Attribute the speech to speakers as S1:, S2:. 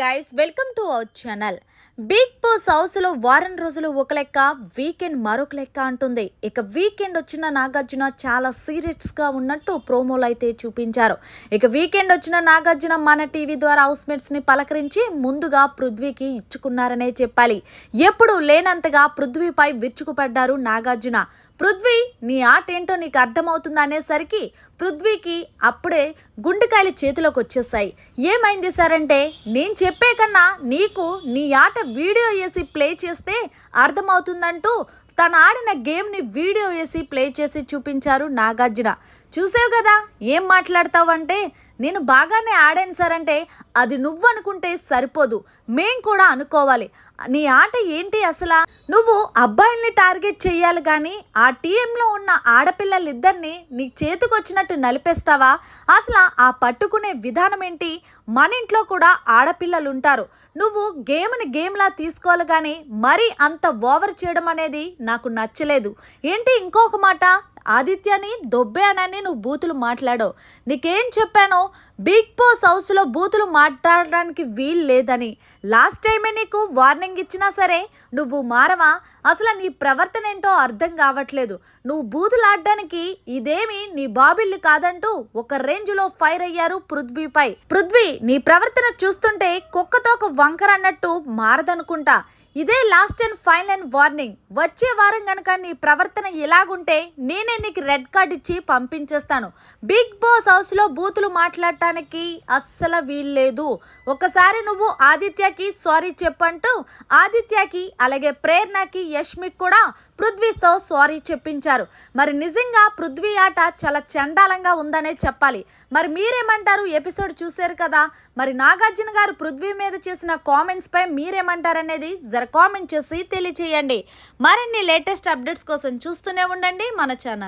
S1: Guys welcome to our channel Bigg Boss హౌస్లో వారం రోజులు ఒక లెక్క వీకెండ్ మరొక లెక్క అంటుంది. ఇక వీకెండ్ వచ్చిన నాగార్జున చాలా సీరియస్గా ఉన్నట్టు ప్రోమోలు అయితే చూపించారు. ఇక వీకెండ్ వచ్చిన నాగార్జున మన టీవీ ద్వారా హౌస్మేట్స్ని పలకరించి ముందుగా పృథ్వీకి ఇచ్చుకున్నారనే చెప్పాలి. ఎప్పుడు లేనంతగా పృథ్వీపై విరుచుకుపడ్డారు నాగార్జున. పృథ్వీ నీ ఆట ఏంటో నీకు అర్థమవుతుంది అనేసరికి పృథ్వీకి అప్పుడే గుండెకాయలు చేతిలోకి వచ్చేసాయి ఏమైంది సారంటే నేను చెప్పే కన్నా నీకు నీ ఆట వీడియో వేసి ప్లే చేస్తే అర్థమవుతుందంటూ తను ఆడిన గేమ్ని వీడియో వేసి ప్లే చేసి చూపించారు నాగార్జున. చూసావు కదా ఏం మాట్లాడతావంటే నేను బాగానే ఆడాను సార్ అంటే అది నువ్వు అనుకుంటే సరిపోదు. మేం కూడా అనుకోవాలి. నీ ఆట ఏంటి అసలు? నువ్వు అబ్బాయిల్ని టార్గెట్ చేయాలి కానీ ఆ టీంలో ఉన్న ఆడపిల్లలిద్దరిని నీ చేతికొచ్చినట్టు నలిపేస్తావా? అసలు ఆ పట్టుకునే విధానం ఏంటి? మన ఇంట్లో కూడా ఆడపిల్లలు ఉంటారు నువ్వు గేమ్ని గేమ్లా తీసుకోవాలి కానీ మరీ అంత ఓవర్ చేయడం అనేది నాకు నచ్చలేదు. ఏంటి ఇంకొక మాట? ఆదిత్యని దొబ్బేనని నువ్వు బూతులు మాట్లాడావు. నీకేం చెప్పానో బిగ్ బాస్ హౌస్లో బూతులు మాట్లాడడానికి వీలు లేదని. లాస్ట్ టైమే నీకు వార్నింగ్ ఇచ్చినా సరే నువ్వు మారవా? అసలు నీ ప్రవర్తన ఏంటో అర్థం కావట్లేదు. నువ్వు బూతులు ఆడడానికి ఇదేమి నీ బాబిల్లు కాదంటూ ఒక రేంజ్లో ఫైర్ అయ్యారు పృథ్వీపై. పృథ్వీ నీ ప్రవర్తన చూస్తుంటే కుక్కతో ఒక వంకర అన్నట్టు మారదనుకుంటా. ఇదే last and final and warning వచ్చే వారం కనుక నీ ప్రవర్తన ఇలాగుంటే నేనే నీకు రెడ్ కార్డ్ ఇచ్చి పంపించేస్తాను. బిగ్ బాస్ హౌస్లో బూతులు మాట్లాడటానికి అస్సలు వీల్లేదు. ఒకసారి నువ్వు ఆదిత్యకి సారీ చెప్పంటూ ఆదిత్యకి అలాగే ప్రేరణకి యష్మికి కూడా పృథ్వీతో సారీ చెప్పించారు. మరి నిజంగా పృథ్వీ ఆట చాలా చండాలంగా ఉందనే చెప్పాలి. మరి మీరేమంటారు? ఎపిసోడ్ చూశారు కదా. మరి నాగార్జున గారు పృథ్వీ మీద చేసిన కామెంట్స్పై మీరేమంటారు మీరేమంటారనేది జర కామెంట్ చేసి తెలియచేయండి. మరిన్ని లేటెస్ట్ అప్డేట్స్ కోసం చూస్తూనే ఉండండి మన ఛానల్.